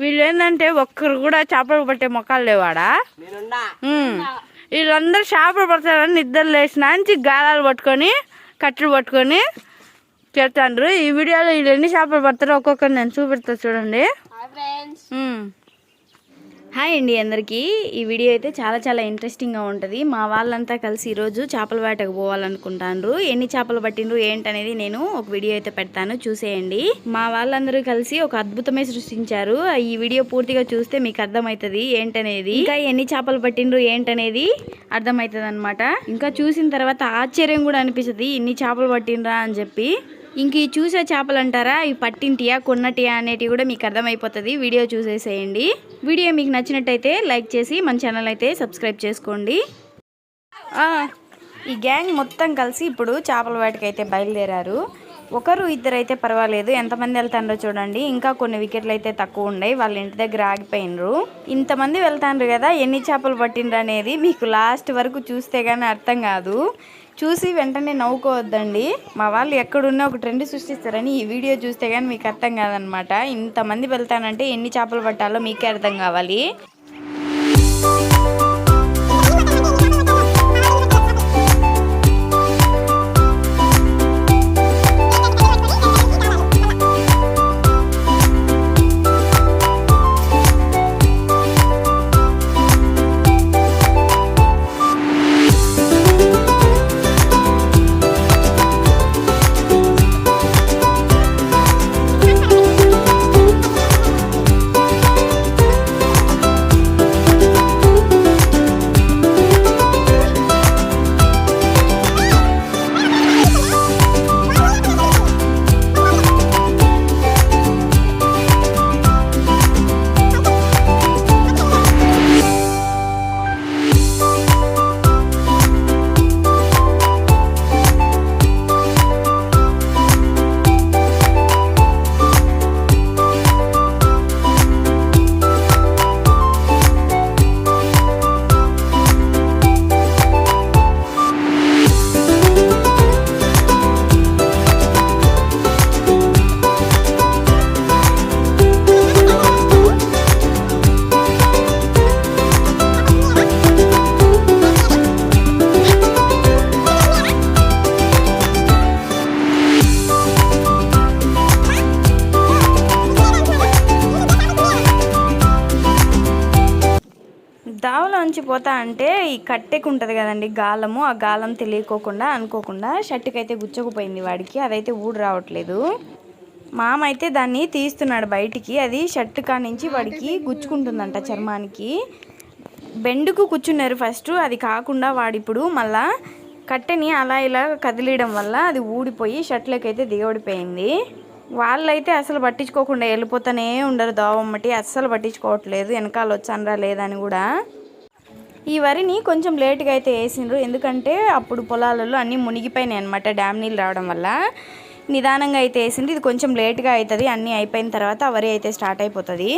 వీళ్ళు ఏంటంటే ఒక్కరు కూడా చేపలు పట్టే మొక్కలు లేవాడా. వీళ్ళందరూ చేపలు పడతారని నిద్ర లేచిన నుంచి గాలాలు పట్టుకొని కట్టెలు పట్టుకొని చేస్తాండ్రు. ఈ వీడియోలో వీళ్ళు ఎన్ని చేపలు పడతారో ఒక్కొక్కరు నేను చూపెడతా చూడండి. హాయ్ అండి అందరికీ. ఈ వీడియో అయితే చాలా చాలా ఇంట్రెస్టింగ్గా ఉంటుంది. మా వాళ్ళంతా కలిసి ఈరోజు చేపల వేటకు పోవాలనుకుంటాండ్రు. ఎన్ని చేపలు పట్టిండ్రు ఏంటనేది నేను ఒక వీడియో అయితే పెడతాను చూసేయండి. మా వాళ్ళందరూ కలిసి ఒక అద్భుతమే సృష్టించారు. ఈ వీడియో పూర్తిగా చూస్తే మీకు అర్థమవుతుంది ఏంటనేది. ఇంకా ఎన్ని చేపలు పట్టిండ్రు ఏంటనేది అర్థమవుతుంది అనమాట ఇంకా చూసిన తర్వాత ఆశ్చర్యం కూడా అనిపిస్తుంది ఇన్ని చేపలు పట్టిండ్రా అని చెప్పి. ఇంక ఈ చూసే చేపలు అంటారా ఇవి పట్టింటియా కొన్నటియా అనేటివి కూడా మీకు అర్థమైపోతుంది. వీడియో చూసేసేయండి. వీడియో మీకు నచ్చినట్టయితే లైక్ చేసి మన ఛానల్ అయితే సబ్స్క్రైబ్ చేసుకోండి. ఈ గ్యాంగ్ మొత్తం కలిసి ఇప్పుడు చేపల వాటికైతే బయలుదేరారు. ఒకరు ఇద్దరు అయితే పర్వాలేదు. ఎంతమంది వెళ్తాండ్రో చూడండి. ఇంకా కొన్ని వికెట్లు అయితే తక్కువ ఉన్నాయి. వాళ్ళ ఇంటి దగ్గర ఆగిపోయినరు. ఇంతమంది వెళ్తాండ్రు కదా ఎన్ని చేపలు పట్టిండ్రు అనేది మీకు లాస్ట్ వరకు చూస్తే కానీ అర్థం కాదు. చూసి వెంటనే నవ్వుకోవద్దండి. మా వాళ్ళు ఎక్కడున్నా ఒక ట్రెండ్ సృష్టిస్తారని ఈ వీడియో చూస్తే కానీ మీకు అర్థం కాదనమాట. ఇంతమంది వెళ్తానంటే ఎన్ని చేపలు పట్టాలో మీకే అర్థం కావాలి. పోతా అంటే ఈ కట్టెకు ఉంటుంది కదండి గాలము ఆ గాలం తెలియకోకుండా అనుకోకుండా షర్ట్కి అయితే గుచ్చకుపోయింది వాడికి అదైతే ఊడు రావట్లేదు. మామ అయితే దాన్ని తీస్తున్నాడు బయటికి అది షర్ట్ కా నుంచి వాడికి గుచ్చుకుంటుందంట చర్మానికి. బెండుకు కూర్చున్నారు ఫస్ట్ అది కాకుండా వాడిప్పుడు మళ్ళా కట్టెని అలా ఇలా కదిలియడం వల్ల అది ఊడిపోయి షర్ట్లోకి అయితే దిగబడిపోయింది. వాళ్ళైతే అసలు పట్టించుకోకుండా వెళ్ళిపోతానే ఉండరు దోవమ్మటి అస్సలు పట్టించుకోవట్లేదు వెనకాల వచ్చానరా లేదని కూడా. ఈ వరిని కొంచెం లేట్గా అయితే వేసిండ్రు. ఎందుకంటే అప్పుడు పొలాలలో అన్నీ మునిగిపోయినాయి అనమాట డ్యామ్ నీళ్ళు రావడం వల్ల. నిదానంగా అయితే వేసింది ఇది కొంచెం లేట్గా అవుతుంది. అన్నీ అయిపోయిన తర్వాత వరి అయితే స్టార్ట్ అయిపోతుంది.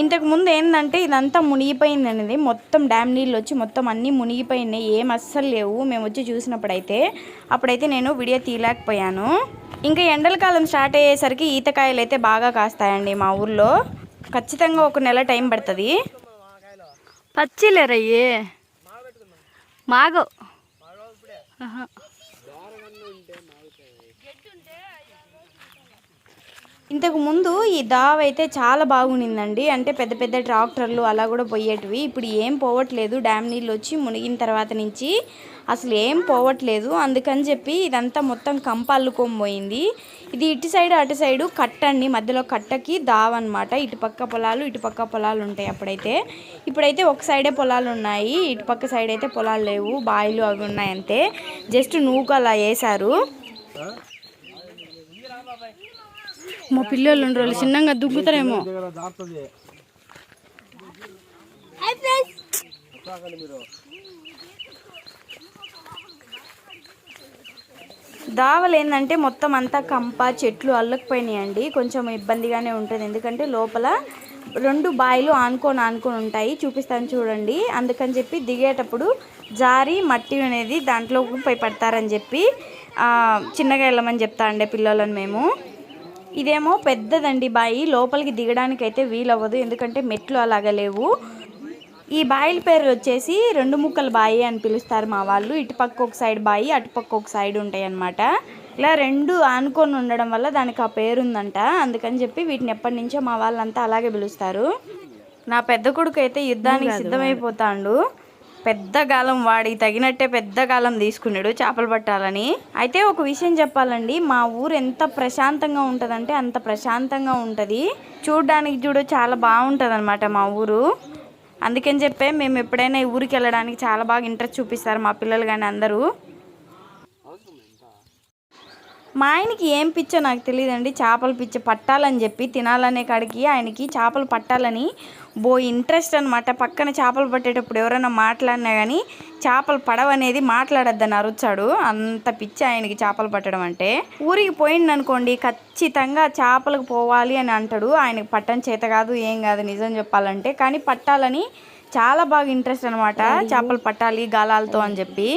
ఇంతకు ముందు ఏంటంటే ఇదంతా మునిగిపోయింది అనేది మొత్తం డ్యామ్ నీళ్ళు వచ్చి మొత్తం అన్నీ మునిగిపోయినాయి. ఏం అస్సలు లేవు. మేము వచ్చి చూసినప్పుడైతే అప్పుడైతే నేను వీడియో తీయలేకపోయాను. ఇంకా ఎండల కాలం స్టార్ట్ అయ్యేసరికి ఈతకాయలు అయితే బాగా కాస్తాయండి మా ఊర్లో. ఖచ్చితంగా ఒక నెల టైం పడుతుంది. పచ్చిలేరయ్యే మాగో ఇంతకు ముందు ఈ దావ్ అయితే చాలా బాగుండిందండి. అంటే పెద్ద పెద్ద ట్రాక్టర్లు అలా కూడా పోయేటివి. ఇప్పుడు ఏం పోవట్లేదు. డ్యామ్ నీళ్ళు వచ్చి మునిగిన తర్వాత నుంచి అసలు ఏం పోవట్లేదు. అందుకని చెప్పి ఇదంతా మొత్తం కంప పోయింది. ఇది ఇటు సైడ్ అటు సైడు కట్ట అండి మధ్యలో కట్టకి దావ్ అనమాట ఇటు పక్క పొలాలు ఇటు పక్క పొలాలు ఉంటాయి అప్పుడైతే. ఇప్పుడైతే ఒక సైడే పొలాలు ఉన్నాయి ఇటు పక్క సైడ్ అయితే పొలాలు లేవు. బాయిలు అవి ఉన్నాయి అంతే జస్ట్ నూకు అలా వేశారు. మా పిల్లలు ఉండరు చిన్నగా దుగ్గుతారేమో హాయ్ దావలు ఏంటంటే మొత్తం అంతా కంప చెట్లు అల్లకపోయినాయండి. కొంచెం ఇబ్బందిగానే ఉంటుంది. ఎందుకంటే లోపల రెండు బాయిలు ఆనుకొని ఆనుకొని ఉంటాయి. చూపిస్తాను చూడండి. అందుకని చెప్పి దిగేటప్పుడు జారి మట్టి అనేది దాంట్లో పోయి పడతారని చెప్పి చిన్నగా వెళ్ళమని చెప్తా అండే పిల్లలను మేము. ఇదేమో పెద్దదండి బాయి. లోపలికి దిగడానికి అయితే వీలవ్వదు. ఎందుకంటే మెట్లు అలాగ లేవు. ఈ బాయిల పేరు వచ్చేసి రెండు ముక్కల బాయి అని పిలుస్తారు మా వాళ్ళు. ఇటుపక్క ఒక సైడ్ బాయి అటుపక్క ఒక సైడ్ ఉంటాయి అన్నమాట. ఇలా రెండు ఆనుకొని ఉండడం వల్ల దానికి ఆ పేరు ఉందంట. అందుకని చెప్పి వీటిని ఎప్పటి నుంచో మా వాళ్ళంతా అలాగే పిలుస్తారు. నా పెద్ద కొడుకు అయితే యుద్ధానికి సిద్ధమైపోతాడు. పెద్ద గాలం వాడికి తగినట్టే పెద్ద గాలం తీసుకున్నాడు చేపలు పట్టాలని. అయితే ఒక విషయం చెప్పాలండి మా ఊరు ఎంత ప్రశాంతంగా ఉంటుందంటే అంత ప్రశాంతంగా ఉంటుంది. చూడడానికి చూడు చాలా బాగుంటుంది అనమాట మా ఊరు. అందుకని చెప్పే మేము ఎప్పుడైనా ఈ ఊరికి వెళ్ళడానికి చాలా బాగా ఇంట్రెస్ట్ చూపిస్తారు మా పిల్లలు కానీ అందరూ. మా ఆయనకి ఏం పిచ్చో నాకు తెలియదండి చేపలు పిచ్చ పట్టాలని చెప్పి తినాలనే కాడికి ఆయనకి చేపలు పట్టాలని బో ఇంట్రెస్ట్ అనమాట పక్కన చేపలు పట్టేటప్పుడు ఎవరైనా మాట్లాడినా కానీ చేపలు పడవనేది మాట్లాడొద్దని అరుచాడు. అంత పిచ్చి ఆయనకి చేపలు పట్టడం అంటే. ఊరికి పోయింది అనుకోండి ఖచ్చితంగా చేపలకు పోవాలి అని అంటాడు. ఆయనకి పట్టని చేత కాదు ఏం కాదు నిజం చెప్పాలంటే. కానీ పట్టాలని చాలా బాగా ఇంట్రెస్ట్ అనమాట చేపలు పట్టాలి గాలాలతో అని చెప్పి.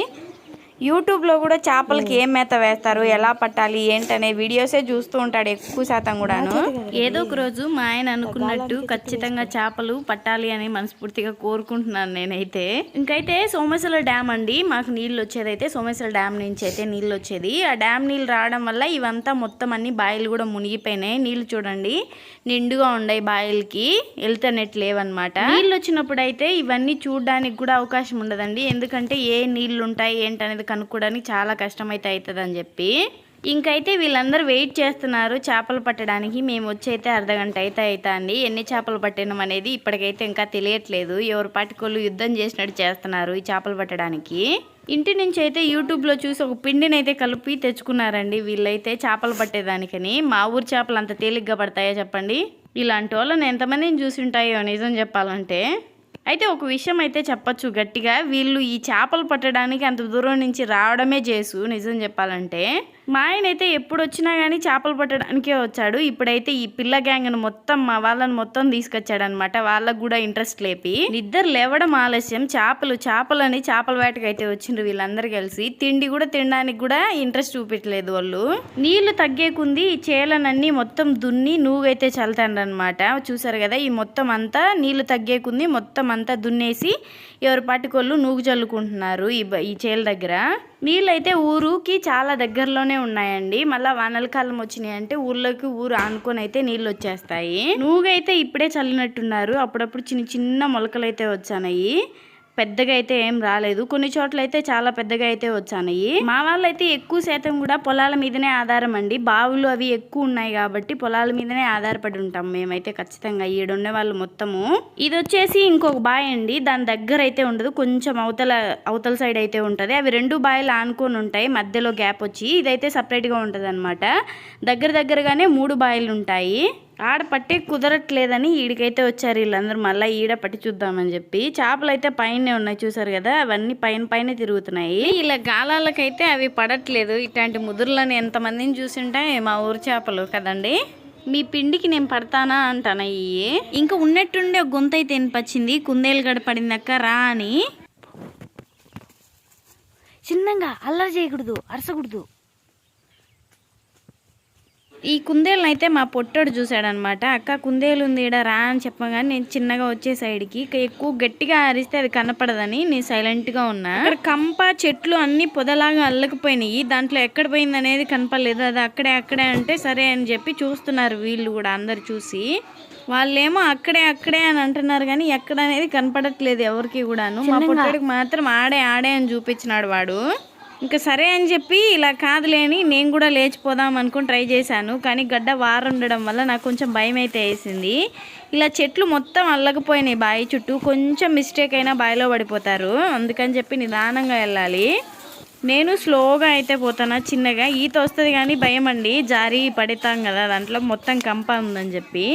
యూట్యూబ్లో కూడా చేపలకి ఏం మేత వేస్తారు ఎలా పట్టాలి ఏంటనే వీడియోసే చూస్తూ ఉంటాడు ఎక్కువ శాతం కూడాను. ఏదో ఒక రోజు మా ఆయన అనుకున్నట్టు ఖచ్చితంగా చేపలు పట్టాలి అని మనస్ఫూర్తిగా కోరుకుంటున్నాను నేనైతే. ఇంకైతే సోమేశ్వర డ్యామ్ అండి మాకు నీళ్ళు వచ్చేదైతే సోమేశ్వర డ్యామ్ నుంచి అయితే నీళ్ళు వచ్చేది. ఆ డ్యామ్ నీళ్ళు రావడం వల్ల ఇవంతా మొత్తం అన్ని బాయిలు కూడా మునిగిపోయినాయి. నీళ్ళు చూడండి నిండుగా ఉన్నాయి బాయిలకి వెళ్తానెట్ లేవన్నమాట. నీళ్ళు వచ్చినప్పుడు అయితే ఇవన్నీ చూడడానికి కూడా అవకాశం ఉండదండి. ఎందుకంటే ఏ నీళ్ళు ఉంటాయి ఏంటనేది కనుక్కోవడానికి చాలా కష్టమైతే అవుతుంది అని చెప్పి. ఇంకైతే వీళ్ళందరూ వెయిట్ చేస్తున్నారు చేపలు పట్టడానికి. మేము వచ్చి అయితే అర్ధగంట అయితే అవుతుంది ఎన్ని చేపలు పట్టినాం అనేది ఇప్పటికైతే ఇంకా తెలియట్లేదు. ఎవరు పట్టుకోళ్ళు యుద్ధం చేసినట్టు చేస్తున్నారు ఈ చేపలు పట్టడానికి. ఇంటి నుంచి అయితే యూట్యూబ్లో చూసి ఒక పిండిని అయితే కలిపి తెచ్చుకున్నారండి. వీళ్ళైతే చేపలు పట్టేదానికని. మా ఊరు చేపలు అంత తేలిగ్గా పడతాయో చెప్పండి? ఇలాంటి వాళ్ళని ఎంతమందిని చూసి ఉంటాయో నిజం చెప్పాలంటే. అయితే ఒక విషయం అయితే చెప్పొచ్చు గట్టిగా. వీళ్ళు ఈ చేపలు పట్టడానికి అంత దూరం నుంచి రావడమే చేసు నిజం చెప్పాలంటే. మా ఆయన అయితే ఎప్పుడు వచ్చినా కానీ చేపలు పట్టడానికే వచ్చాడు. ఇప్పుడైతే ఈ పిల్ల గ్యాంగ్ను మొత్తం మా వాళ్ళని మొత్తం తీసుకొచ్చాడు అనమాట వాళ్ళకు కూడా ఇంట్రెస్ట్ లేపి. నిద్ర లేవడం ఆలస్యం. చేపలు చేపలని చేపల వేటకు అయితే వచ్చిండ్రు వీళ్ళందరూ కలిసి తిండి కూడా తినడానికి కూడా ఇంట్రెస్ట్ చూపించలేదు వాళ్ళు. నీళ్ళు తగ్గేకుంది ఈ చేలనన్నీ మొత్తం దున్ని నువ్వైతే చల్తాండ్రనమాట చూసారు కదా ఈ మొత్తం అంతా నీళ్ళు తగ్గేకుంది మొత్తం అంతా దున్నేసి ఎవరి పాటికొళ్ళు నూగు చల్లుకుంటున్నారు ఈ ఈ చేల దగ్గర. నీళ్ళైతే ఊరుకి చాలా దగ్గరలోనే ఉన్నాయండి. మళ్ళీ వానల కాలం వచ్చినాయి అంటే ఊర్లోకి ఊరు ఆనుకొని అయితే నీళ్ళు వచ్చేస్తాయి నూగైతే ఇప్పుడే చల్లినట్టున్నారు. అప్పుడప్పుడు చిన్న చిన్న మొలకలు అయితే వచ్చాయి పెద్దగా అయితే ఏం రాలేదు. కొన్ని చోట్ల అయితే చాలా పెద్దగా అయితే వచ్చాయి మా వాళ్ళైతే ఎక్కువ శాతం కూడా పొలాల మీదనే ఆధారం అండి. బావులు అవి ఎక్కువ ఉన్నాయి కాబట్టి పొలాల మీదనే ఆధారపడి ఉంటాం మేమైతే ఖచ్చితంగా ఈడున్న వాళ్ళు మొత్తము. ఇది వచ్చేసి ఇంకొక బాయ్ అండి. దాని దగ్గర అయితే ఉండదు. కొంచెం అవతల అవతల సైడ్ అయితే ఉంటుంది. అవి రెండు బాయిలు ఆనుకొని ఉంటాయి. మధ్యలో గ్యాప్ వచ్చి ఇదైతే సపరేట్గా ఉంటుంది అనమాట దగ్గర దగ్గరగానే మూడు బాయిలు ఉంటాయి ఆడ పట్టే కుదరట్లేదని ఈడికైతే వచ్చారు వీళ్ళందరూ. మళ్ళీ ఈడ పట్టి చూద్దామని చెప్పి. చేపలు అయితే పైనే ఉన్నాయి చూసారు కదా అవన్నీ పైన పైన తిరుగుతున్నాయి. ఇలా గాలాలకైతే అవి పడట్లేదు. ఇట్లాంటి ముదురులను ఎంతమందిని చూసింటాయి మా ఊరు చేపలు కదండి. మీ పిండికి నేను పడతానా అంటానా ఇవి ఇంకా ఉన్నట్టుండే ఒక గొంతు అయితే వినిపించింది కుందేలు గడ పడిందక్క రా అని. చిన్నగా అల్లరి చేయకూడదు అరసకూడదు. ఈ కుందేలను అయితే మా పొట్టోడు చూశాడనమాట. అక్క కుందేలు ఉంది ఈడ రా అని చెప్పగానే నేను చిన్నగా వచ్చే సైడ్కి ఇక ఎక్కువ గట్టిగా అరిస్తే అది కనపడదని నేను సైలెంట్గా ఉన్నా. అక్కడ కంప చెట్లు అన్ని పొదలాగా అల్లకపోయినాయి. దాంట్లో ఎక్కడ పోయింది అనేది కనపడలేదు. అది అక్కడే అక్కడే అంటే సరే అని చెప్పి చూస్తున్నారు వీళ్ళు కూడా అందరు చూసి. వాళ్ళేమో అక్కడే అక్కడే అని అంటున్నారు కానీ ఎక్కడ అనేది కనపడట్లేదు ఎవరికి కూడాను. మా పొట్టోడికి మాత్రం ఆడే ఆడే అని చూపించినాడు వాడు. ఇంకా సరే అని చెప్పి ఇలా కాదులేని నేను కూడా లేచిపోదాం అనుకుని ట్రై చేశాను. కానీ గడ్డ వారుండడం వల్ల నాకు కొంచెం భయం అయితే వేసింది. ఇలా చెట్లు మొత్తం అల్లకపోయినాయి బావి చుట్టూ. కొంచెం మిస్టేక్ అయినా బావిలో పడిపోతారు. అందుకని చెప్పి నిదానంగా వెళ్ళాలి. నేను స్లోగా అయితే పోతానా? చిన్నగా. ఈత వస్తుంది కానీ భయం అండి. జారి పడతాం కదా దాంట్లో మొత్తం కంప ఉందని చెప్పి.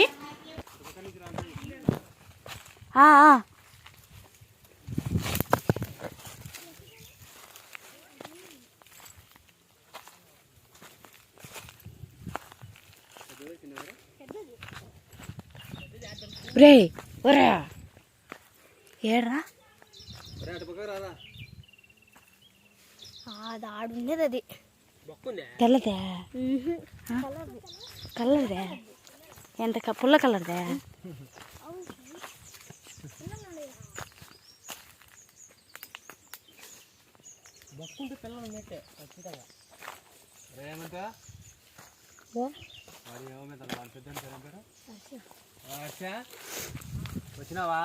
రే ఒరా ఏడ్రా అది ఆడుండేది అది తెల్లదే కలర్దే ఎంత క- పుల్ల కలర్దే బక్కుంటే పిల్లలు ఉన్నట్టే ఖచ్చితంగా రేమంట వాడు ఏమవుతుంది వాళ్ళ పెద్ద పేరు హర్ష వచ్చినావా?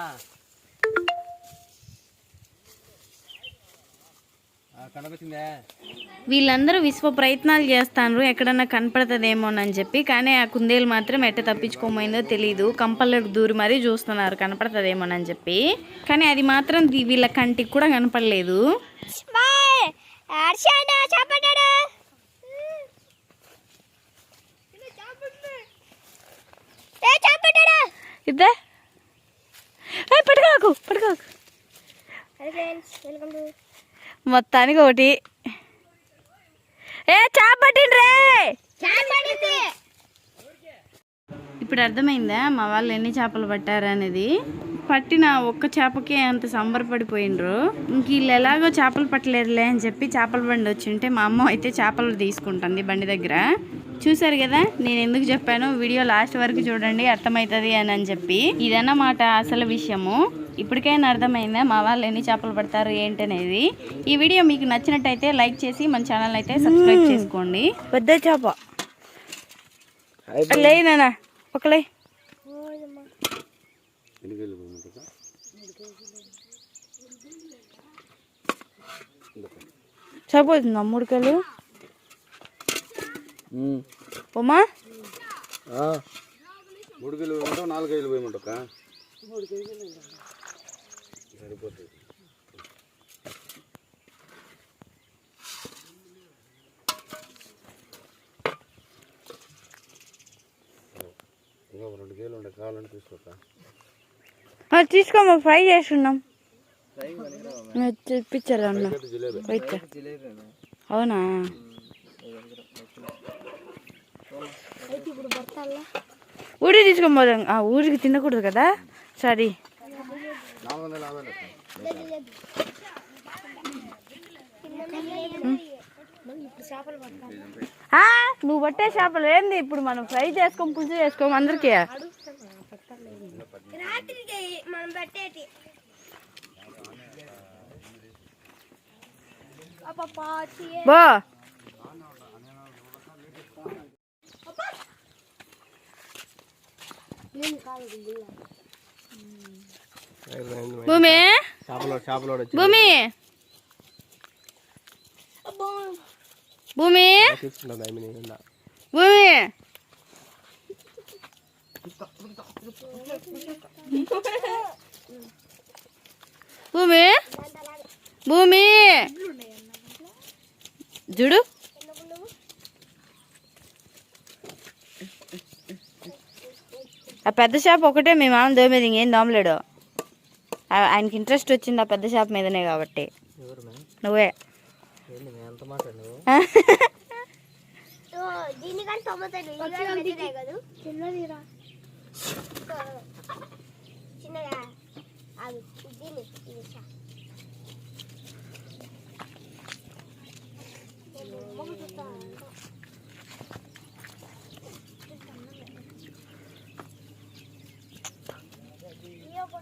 వీళ్ళందరూ విశ్వ ప్రయత్నాలు చేస్తాను ఎక్కడన్నా కనపడుతుందేమోనని చెప్పి కానీ ఆ కుందేలు మాత్రం ఎట్ట తప్పించుకోమైందో తెలియదు కంపల్లోకి దూరి మరీ చూస్తున్నారు కనపడుతుందేమోనని చెప్పి. కానీ అది మాత్రం వీళ్ళ కంటికి కూడా కనపడలేదు బాయ్ హర్షాడా చాపడాడా ఏ చాపడాడా ఇద్దా పట్టుకోకు మొత్తానికి ఒకటి ఏ చాపట్టిండ్రే ఇప్పుడు అర్థమైందా? మా వాళ్ళు ఎన్ని చేపలు పట్టారు అనేది? పట్టిన ఒక్క చేపకే అంత సంబరపడిపోయిండ్రు. ఇంక వీళ్ళు ఎలాగో చేపలు పట్టలేరులే అని చెప్పి చేపల బండి వచ్చింటే మా అమ్మ అయితే చేపలు తీసుకుంటుంది బండి దగ్గర. చూసారు కదా? నేను ఎందుకు చెప్పాను? వీడియో లాస్ట్ వరకు చూడండి అర్థమవుతుంది అని అని చెప్పి. ఇదన్నమాట అసలు విషయము. ఇప్పటికైనా అర్థమైందా? మా వాళ్ళు ఎన్ని చేపలు పడతారు ఏంటనేది? ఈ వీడియో మీకు నచ్చినట్టయితే లైక్ చేసి మన ఛానల్ అయితే సబ్స్క్రైబ్ చేసుకోండి. పెద్ద చేప. లేనా ఒకలే సరిపోతుందా మూడు కేలు ఉమా మూడు కిలో వేయమంటావు నాలుగు కిలో వేయమంటావు సరిపోతుంది ఇంకా రెండు కేలు ఉండే కావాలంటే తీసుకోక. తీసుకోమా? ఫ్రై చేస్తున్నాం తెప్పించారు అన్న? జిలేబీ వెయిట్ అవునా? ఊరికి ఆ, ఊరికి తినకూడదు కదా? సరే. నువ్వు పట్టే చేపలు. ఏంది ఇప్పుడు మనం ఫ్రై చేసుకొని పులుసు చేసుకోము అందరికి? బో. భూమి? చేపలు చేపలు వచ్చి భూమి? భూమి? భూమి? భూమి? భూమి? చూడు. ఆ పెద్ద షాప్ ఒకటే మీ మామ దోమేది ఇంకేం దోమలేడు. ఆయనకి ఇంట్రెస్ట్ వచ్చింది ఆ పెద్ద షాప్ మీదనే కాబట్టి. నువ్వే. దీనికంటే చిన్నదిరా. చిన్నగా అది దీన్ని ఇది.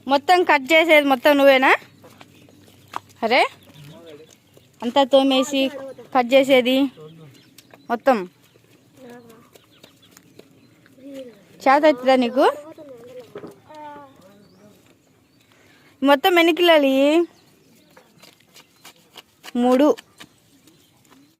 మొత్తం కట్ చేసేది మొత్తం నువ్వేనా? అరే? అంతా తోమేసి కట్ చేసేది? మొత్తం? చేత అవుతుందా నీకు? మొత్తం ఎన్ని కిలోలు మూడు.